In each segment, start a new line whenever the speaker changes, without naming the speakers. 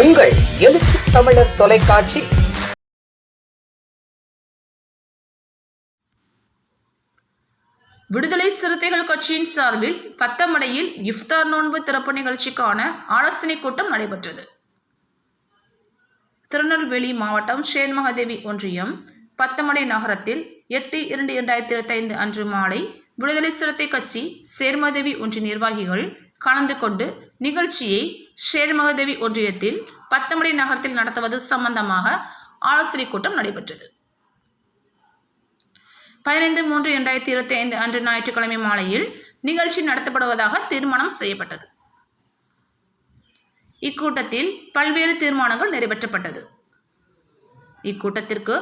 உங்கள் எழுச்சி தமிழர் தொலைக்காட்சி.
விடுதலை சிறுத்தைகள் கட்சியின் சார்பில் பத்தமடையில் இஃப்தார் நோன்பு திறப்பு நிகழ்ச்சிக்கான ஆலோசனைக் கூட்டம் நடைபெற்றது. திருநெல்வேலி மாவட்டம் ஷேன்மகாதேவி ஒன்றியம் பத்தமடை நகரத்தில் எட்டு இரண்டு இரண்டாயிரத்தி இருபத்தி ஐந்து அன்று மாலை விடுதலை சிறுத்தை கட்சி சேர்மதேவி ஒன்றிய நிர்வாகிகள் கலந்து கொண்டு நிகழ்ச்சியை ஷேர்மகதேவி ஒன்றியத்தில் பத்தமடை நகரத்தில் நடத்துவது சம்பந்தமாக ஆலோசனைக் கூட்டம் நடைபெற்றது. பதினைந்து மூன்று இரண்டாயிரத்தி இருபத்தி ஐந்து அன்று ஞாயிற்றுக்கிழமை மாலையில் நிகழ்ச்சி நடத்தப்படுவதாக தீர்மானம் செய்யப்பட்டது. இக்கூட்டத்தில் பல்வேறு தீர்மானங்கள் நிறைவேற்றப்பட்டது. இக்கூட்டத்திற்கு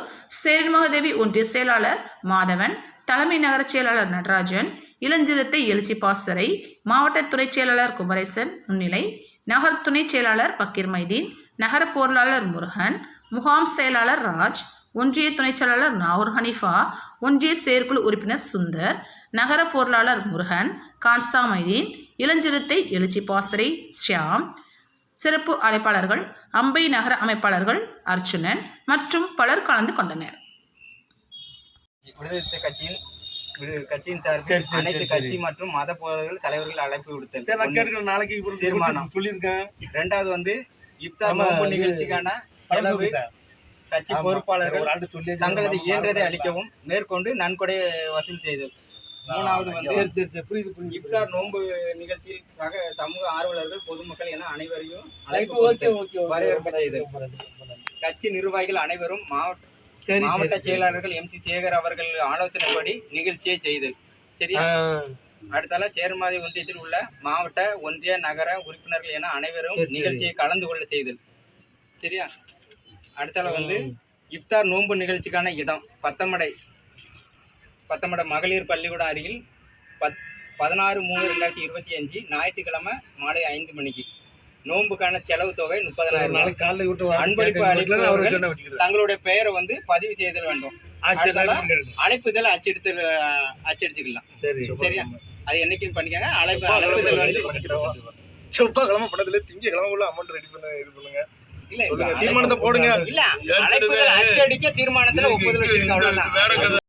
சேரன்மகதேவி ஒன்றிய செயலாளர் மாதவன் தலைமை நகர செயலாளர் நடராஜன் இளஞ்சிறுத்தை எழுச்சி பாசறை மாவட்ட துறை செயலாளர் குமரேசன் முன்னிலை நகர் துணை செயலாளர் பக்கீர் மைதீன் நகர பொருளாளர் முருகன் முகாம் செயலாளர் ராஜ் ஒன்றிய துணைச் செயலாளர் நாகூர் ஹனிஃபா ஒன்றிய செயற்குழு உறுப்பினர் சுந்தர் நகர பொருளாளர் முருகன் கான்சா மைதீன் இளஞ்சிறுத்தை எழுச்சி பாசறை ஷியாம் சிறப்பு அழைப்பாளர்கள் அம்பை நகர அமைப்பாளர்கள் அர்ச்சுனன் மற்றும் பலர் கலந்து கொண்டனர்.
விடுதலை கட்சியின் கட்சியின்
சரி,
சார்பில்
சரி,
அனைத்து கட்சி. மற்றும் மத போதகர்கள் தலைவர்கள் அழைப்பு விடுத்தேன்
சரி நான்
ஒன்று.
கேட்கிறேன் நாளைக்கு
தீர்மானம்.
சொல்லியிருக்கேன்
ரெண்டாவது வந்து இப்தார் நோன்பு நிகழ்ச்சிக்கான செலவு. கட்சி. பொறுப்பாளர்கள்
ஒரு ஆண்டு சொல்லி
தங்களது இயன்றதை. அளிக்கவும் மேற்கொண்டு நன்கொடை வசூல் செய்தது மூணாவது வந்து இப்தார் நோன்பு நிகழ்ச்சியில் சக சமூக ஆர்வலர்கள் பொதுமக்கள் என அனைவரையும் அழைப்பு
ஓகே
கொடுத்தது.
ஓகே ஓகே
வரவேற்பு செய்தது. கட்சி நிர்வாகிகள் அனைவரும் மாவட்ட
சரி
மாவட்ட செயலாளர்கள் எம் சி சேகர் அவர்கள் ஆலோசனைப்படி நிகழ்ச்சியை செய்தது. சரியா? அடுத்தால சேர்மாதி ஒன்றியத்தில் உள்ள மாவட்ட ஒன்றிய நகர உறுப்பினர்கள் என அனைவரும். நிகழ்ச்சியை கலந்து கொள்ள செய்தல் சரியா? அடுத்தால வந்து இப்தார் நோன்பு நிகழ்ச்சிக்கான இடம் பத்தமடை. பத்தமடை மகளிர் பள்ளிக்கூடம் அருகில் பத் பதினாறு மூணு ரெண்டாயிரத்தி இருபத்தி அஞ்சு ஞாயிற்றுக்கிழமை மாலை ஐந்து மணிக்கு. நோன்புக்கான செலவு தொகை முப்பதனாயிரம்.
நாளைக்கு காலையில விட்டு.
அன்பளிப்பு அளிப்பவர்கள். தங்களுடைய பெயரை வந்து பதிவு செய்தல் வேண்டும். அழைப்புதல் அச்செடுத்து அச்சடிச்சுக்கலாம்.
சரி.
சரியா? அது என்னைக்குன்னு பண்ணிக்கங்க. அழைப்பு அழைப்புதல் வந்து.
செவ்வாய்க்கிழமை பணத்துல திங்கக்கிழமை உள்ள அமௌண்ட் ரெடி பண்ண இது பண்ணுங்க.
இல்ல
தீர்மானத்தை போடுங்க.
இல்ல அழைப்புதல் அச்சடிக்க தீர்மானத்துல ஒப்புதல் அவ்வளவுதான்.